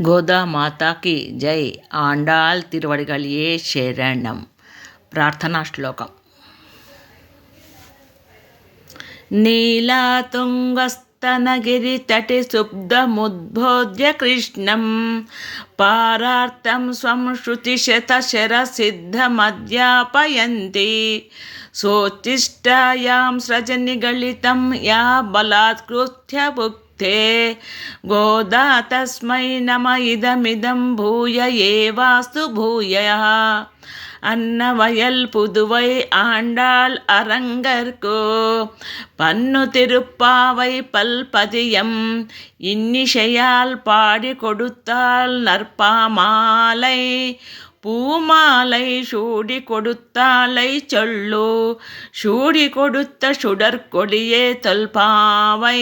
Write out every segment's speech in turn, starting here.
गोदा माता की जय। आंडाल तिरवड़े शेरण्यम प्रार्थना श्लोक नीला तुंगस्तन गिरी तटि शुद्ध कृष्ण पाराथम स्व श्रुति शत शर सिद्ध मध्यापयती सोचिष्टायां स्रजनिगलितं या बलात्कृत्य भुक्ते गोदा तस्मै नम इदमिदं भूय एवास्तु भूयः அன்னவயல் புதுவை ஆண்டாள் அரங்கர்கோ பன்னு திருப்பாவை பல்பதியம் இன்னிசையால் பாடி கொடுத்தால் நற்பாமாலை பூமாலை சூடி கொடுத்தாலை சொல்லு. சூடி கொடுத்த சுடற்கொடியே தொல்பாவை.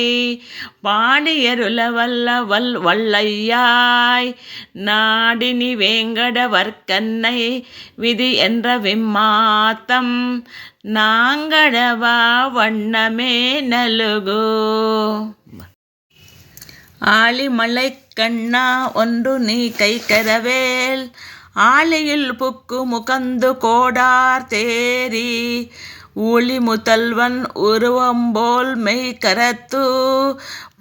பாடியருளவல்ல வல் வல்லையாய். நாடினி வேங்கட வர்க்கன்னை விதி என்ற விம்மாத்தம். நாங்கடவா வண்ணமே நலுகு. ஆலிமலை கண்ணா ஒன்று நீ கை கரவேல் ஆலையில் புக்கு முகந்து கோடார் தேரி ஊழி முதல்வன் உருவம்போல் மெய் கரத்து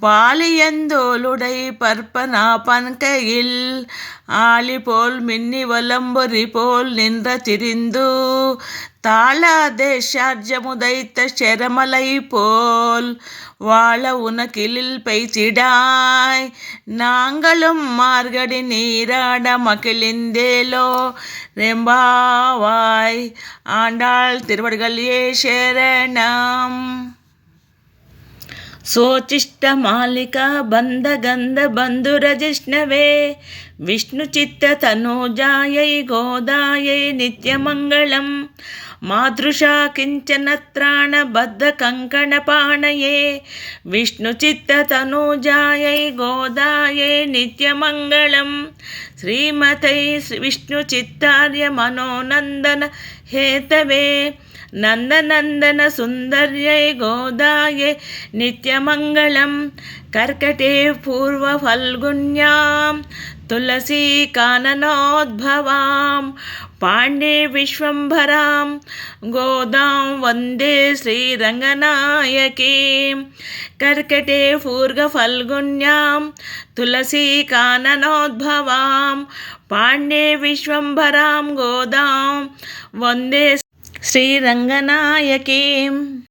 பாலியந்தோளுடை பற்பனா பன்கையில் ஆலி போல் மின்னி வலம்பொறி போல் நின்ற திரிந்து தாளாதே செரமலை போல் வாழ உனக்கிலில் பெய்திடாய் நாங்களும் மார்கடி நீராட மகிழ்ந்தேலோ ரெம்பாவாய் ஆண்டாள் திருவடிகள் ஏ சரணம் సోచిష్టమాలిక బంధగంధ బంధురజిష్ణవే విష్ణుచిత్తతనూజాయై గోదాయై నిత్యమంగళం మాతృషా కించనత్రాణబద్ధకంకణపాణయే విష్ణుచిత్తతనూజాయై గోదాయై నిత్యమంగళం శ్రీమతై విష్ణుచిత్తార్య మనోనందన హేతవే नन्दनन्दन सुन्दर्यै गोदायै नित्यमङ्गलं कर्कटे पूर्वफल्गुन्यां तुलसीकाननोद्भवां पाण्डे विश्वम्भरां गोदां वन्दे श्रीरङ्गनायकीं कर्कटे पूर्वफल्गुन्यां तुलसीकाननोद्भवां पाण्डे विश्वम्भरां गोदां वन्दे శ్రీరంగనాయకీం.